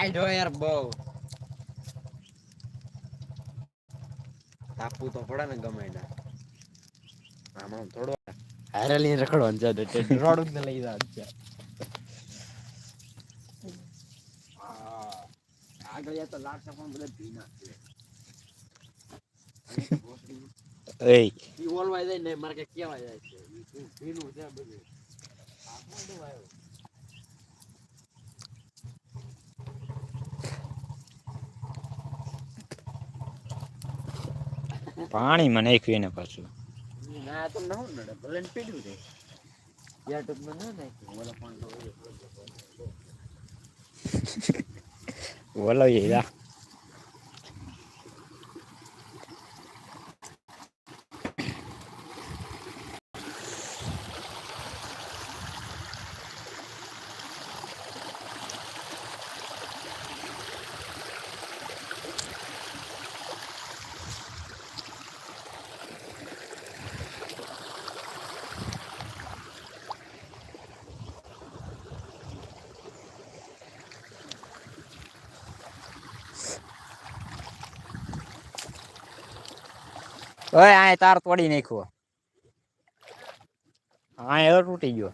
કાઢો યાર બહુ તાપવું તો પડે ને ગમે ના આમાં થોડો હારે લઈને રખડવાનું દે રોડ જ લઈ જા છે. આગળ તો લાગશે પણ બધા ભીના છે. એય. ઈ ઓલવાય જાય ને મારે કે કેવાય જાય છે. ભીનું છે બધું? તાપમાં આવ્યો? પાણીમાં નાખ્યું એને પાછું. ના તો ન નડે. ભલે પીડ્યું ટૂંકમાં ન નાખ્યું. ઓલા પણ હોય ઓય આ તાર તોડી નાખ્યો. હા એ તૂટી ગયો.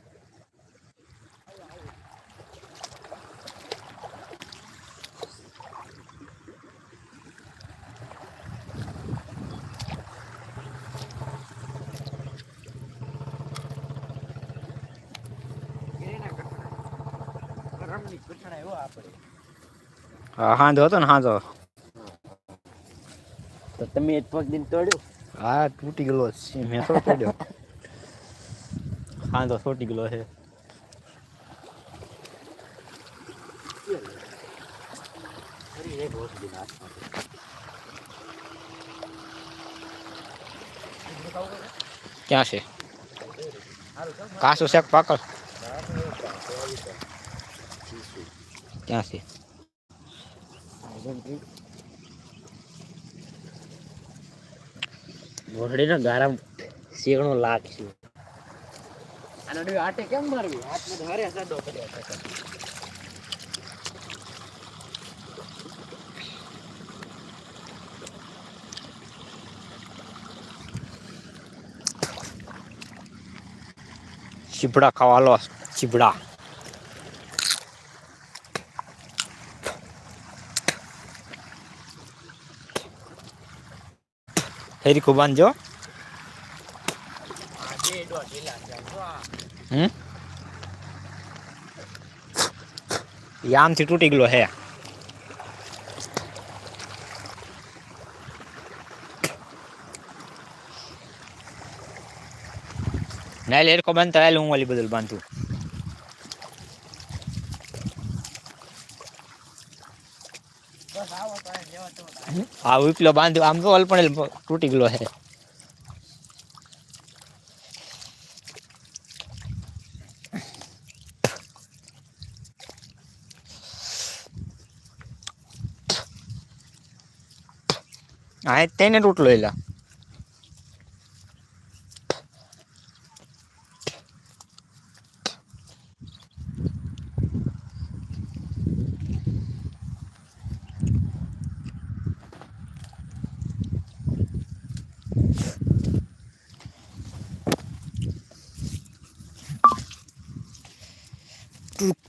હા, હાંધો હતો ને, હાંધો. તો તમે એક પગ દિન તોડ્યું? હા, તૂટી ગયેલો છે. મેં થોડો પડ્યો. હા, તો તૂટી ગયેલો છે. ક્યાં છે? કાસો શેક પાકળ. ક્યાં છે? મોરડી ગારામ શેકણો લાખ છે. આનો ડે આટે કેમ મારવી? હાથમાં ચીબડા ખાવા લો ચીબડા ફેરી ખૂબ બાંધજો હમ ઈ આમથી તૂટી ગયેલો હે નાઈલ એરકો બાંધતા હાલ હું ઓલી બદલ બાંધું હા ઉપલો બાંધ્યો આમ તો અલ્પણ તૂટી ગયેલો હે હા તેને તૂટલો એલા.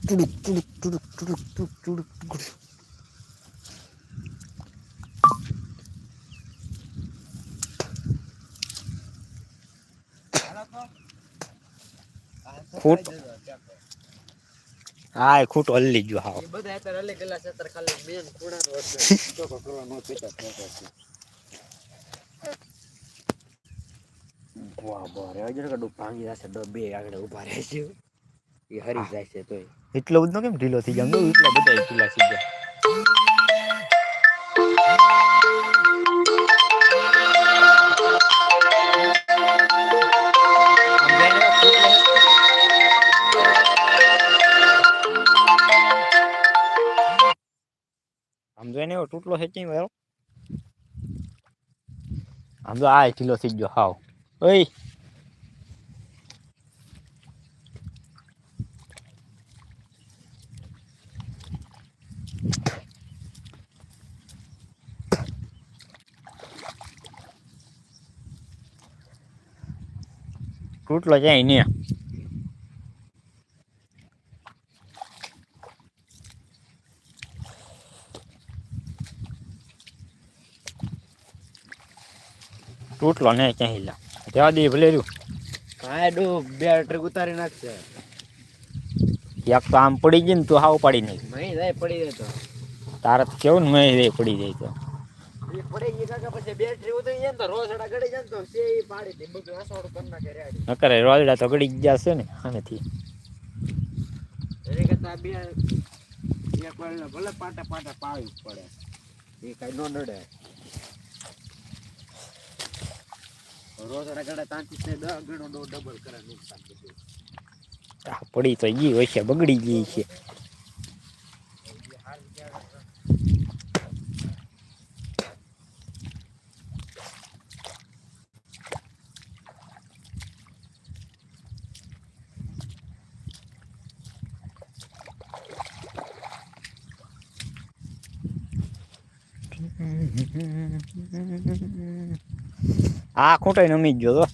ખૂટ હા એ ખૂટ હલ્લી ગયો હાવ એ બધા અત્યારે અલગ ગયેલા છે અત્યારે ખાલી મેન ખૂણાનો હતો ચોખ્ખો કરવાનો પીતા થતા છે વાહ વાહ રે અજર કડું ભાંગી જશે ડો બે આગળ ઊભા રહે છે એ હરી જાય છે તોય એટલો બધો કેમ ઢીલો થઈ ગયો એટલા બધા ઢીલા થઈ ગયા આમ જો એને એવો તૂટલો છે કેમ એવો આમ તો આ ઢીલો થઈ ગયો હાવ ઓય તૂટલો જાય ને તૂટલો ને ક્યાંય લા જવા દે ભલે રહ્યું હા ડો બે ટ્રીક ઉતારી નાખશે એક તો આમ પડી ગઈ ને તું હાવ પાડી નાખ મહી જાય પડી જાય તો તારે તો કેવું ને મેં રે પડી જાય તો એ પડી ગઈ કાકા પછી બેટરી ઉતરી જાય ને તો રોસડા જાય તો સે પાડી દે. બધું આસોડું કરી નાખે રોલડા તો ગળી જ જશે ને આનેથી. ભલે પાટા પાટા પાવી પડે. એ કઈ નો નડે. રોસડા ગળે તાંતી તે દસ ગણો ડબલ કરે નુકસાન પડી તો ગઈ હોય છે બગડી ગઈ છે. આ ખૂંટો નમી જ ગયો તો.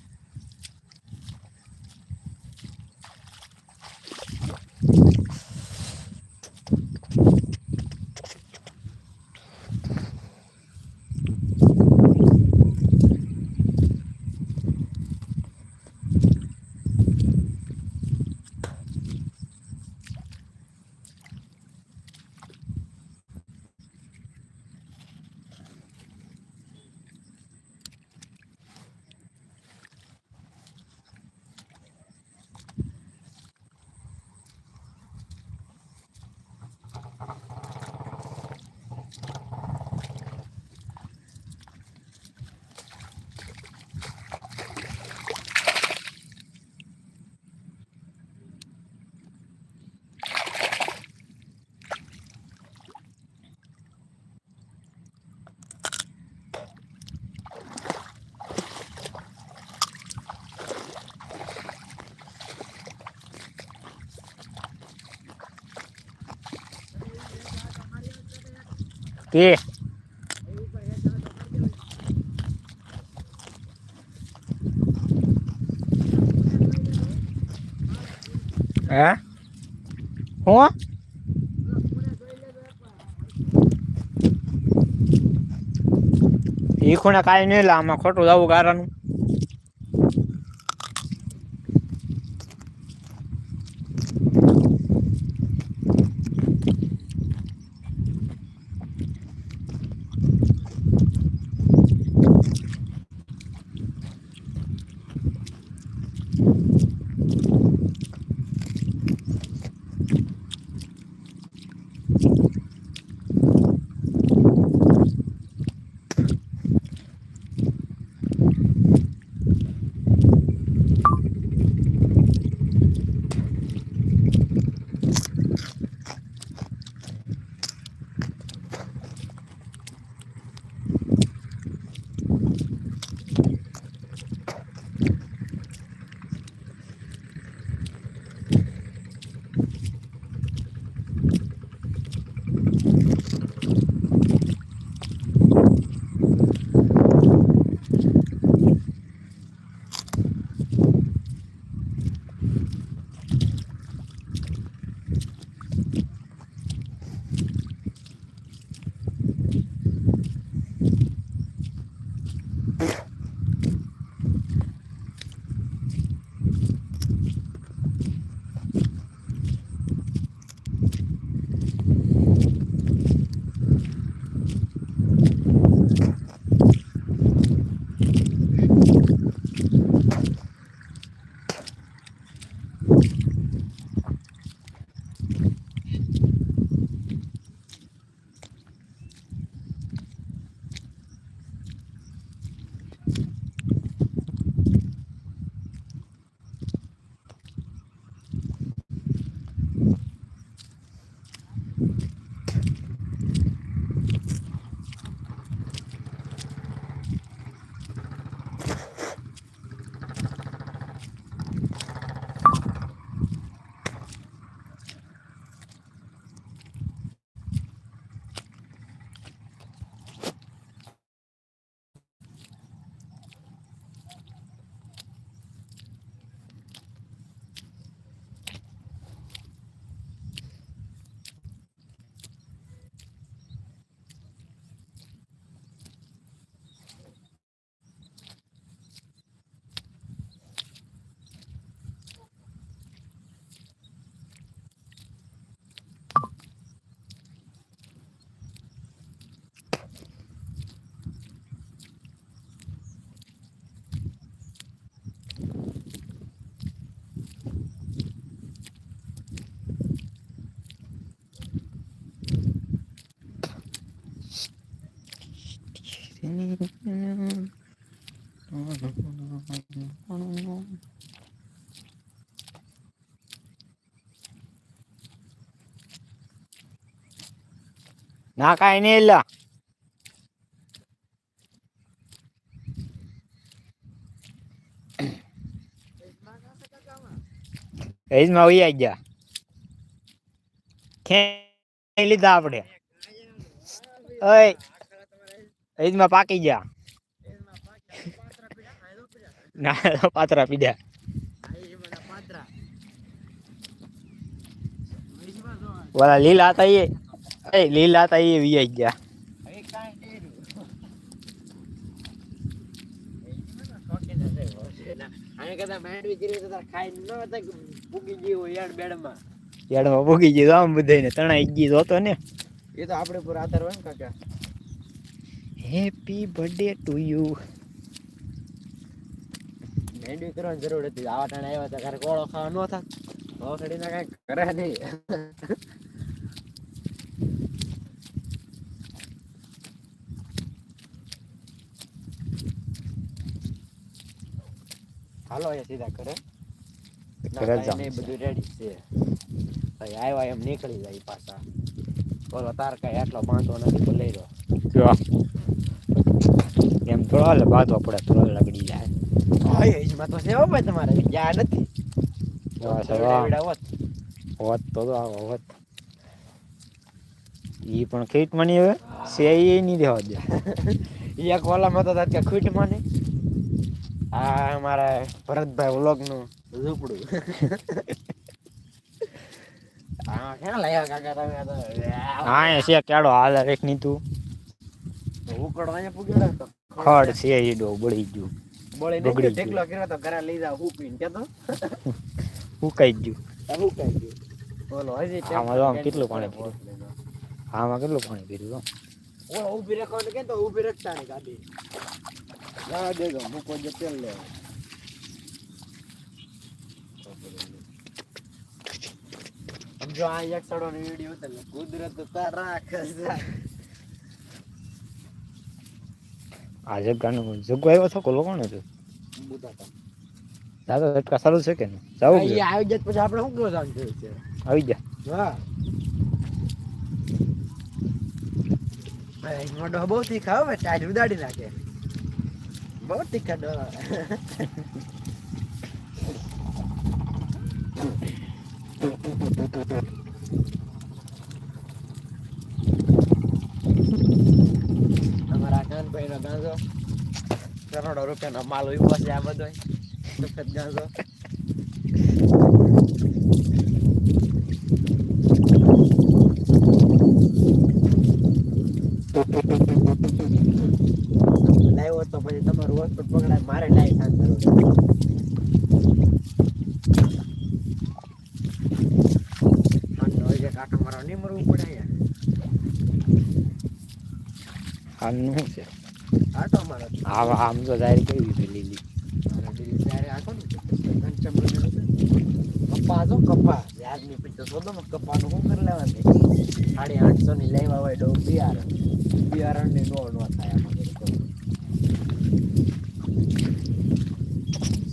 કે હે હું એ ખૂણે કાંઈ નહીં લા આમાં ખોટું જવું ગારાનું. ના કાંઈ નહીં એલા એજમાં આવી ગયા. લીધા આપણે. ઓય. એજમાં પાકી ગયા. ના પાતરા પીધા ઓલા લીલા હતા એ લીલા હતા એ વી ગયા. હતા ગયું ભોગી ગયું આમ બધાને તણાઈ ગઈ જોતો ને. એ તો આપણે પર આધાર હોય ને કાકા. હેપી બર્થડે ટુ યુ માંડવી કરવાની જરૂર હતી. આવા ટાણે આવ્યા હતા. ઘરે ગોળો ખાવા ન થાત ઓસડી ના કઈ કરે નહીં. હાલો એ સીધા કરે ઘરે જ નહીં જવાનું છે. બધું રેડી છે. ભાઈ આવ્યા એમ નીકળી જાય પાછા. બોલો તાર કઈ આટલો બાંધો નથી બોલે રહ્યો. જો. એમ થોડો હાલ બાંધવા પડે થોડો લગડી જાય. હા એજમાં તો સેવા ભાઈ તમારે. જ્યાં નથી. હોત. તો તો આવો હોત. એ પણ ખીટ માની હવે. સે એ નહીં દેવા દે. એ એક ઓલામાં તો કે માની મને. આ અમારા ભરતભાઈ વ્લોગનું ઝૂંપડું. આ ક્યાં લાયા કાકા તમે હા એ છે કેડો હાલ રેખની તું ઉકળો અહીંયા પૂગ્યો તો. ખડ છે ઈ ડો બળી ગયું. બોલે બગડી ગયું. કર્યો તો ઘરે લઈ જાવ હું પીને કેતો. ઉકાઈ ગયું. હું કઈ ગયું. બોલો હજી આમાં આમ કેટલું પાણી પીધું. આમાં કેટલું પાણી પીધું ઓલો ઊભી રાખવાનું કે તો ઊભી રાખતા ને ગાડી? જવા દેજો મૂકો જે તેલ લે. જો આ એક સડો ની વીડિયો ઉતરે કુદરત તારા ખસા આ જગ્યાનું જગ્ગો આવ્યો છો કોલો કોણ હતું દાદા ઝટકા સારું છે કે જવું આવી જાય પછી આપણે શું કરવાનું છે આવી જા. હા. મોઢો બહુ તીખા હવે ટાઈટ ઉડાડી નાખે. બહુ તીખા ડોહા. અમારા કાનભાઈ નો કરોડો રૂપિયાનો માલ ઊભો છે આ બધો. સફેદ લાવ્યો તો પછી તમારું હોસ્પિટલ પકડાય, મારે લાઈ શાંત કરવું કાંટો મારવા નહીં મરવું પડે યાર આનું શું છે. કાંટો મારો આ આમ તો જાહેર કેવી રીતે લીલી. મારા દિલ ત્યારે આખો ને ઘનશ્યામ બધું કપા જો, કપા. યાદની તો શોધો ને કપાનું શું કરી લેવા દે સાડી આઠસો ની લેવા હોય તો બિયારણ બિયારણની નો નો થાય આમાં બધું તો.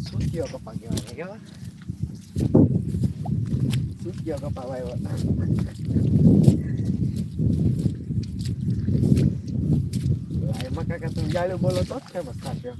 શું કયો કપા કહેવાય, કેવા? શું કયો કપા વાવ્યો એમાં કાકા તું જાડું બોલો તો જ ફેમસ થશે